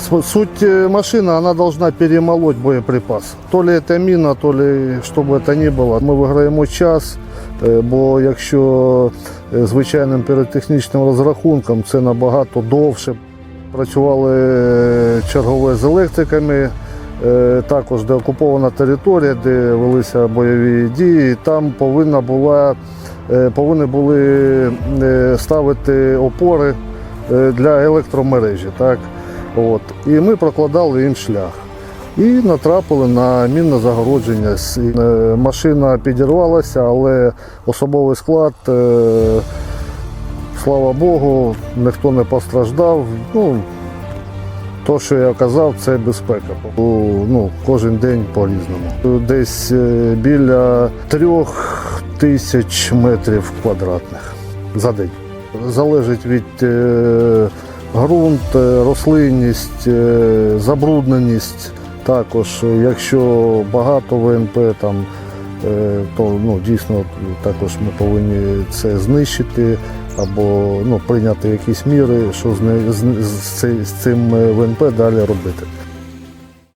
С- Суть э, машины, она должна перемолоть боєприпас. То ли это міна, то ли що б це ни було. Ми виграємо час, е, бо якщо е, звичайним піротехнічним розрахунком це набагато довше. Працювали е, чергове з електриками, е, також де окупована територія, де велися бойові дії. Там повинна була, е, повинні були е, ставити опори е, для електромережі. Так? От. І ми прокладали їм шлях. І натрапили на мінне загородження. Е, Машина підірвалася, але особовий склад, е, слава Богу, ніхто не постраждав. Ну, то, що я казав, це безпека. Ну, кожен день по-різному. Десь е, біля трьох тисяч метрів квадратних за день. Залежить від ґрунт, е, рослинність, е, забрудненість. Також, якщо багато ВНП, там, е, то ну, дійсно також ми повинні це знищити або ну, прийняти якісь міри, що з, з, з, цим ВНП далі робити.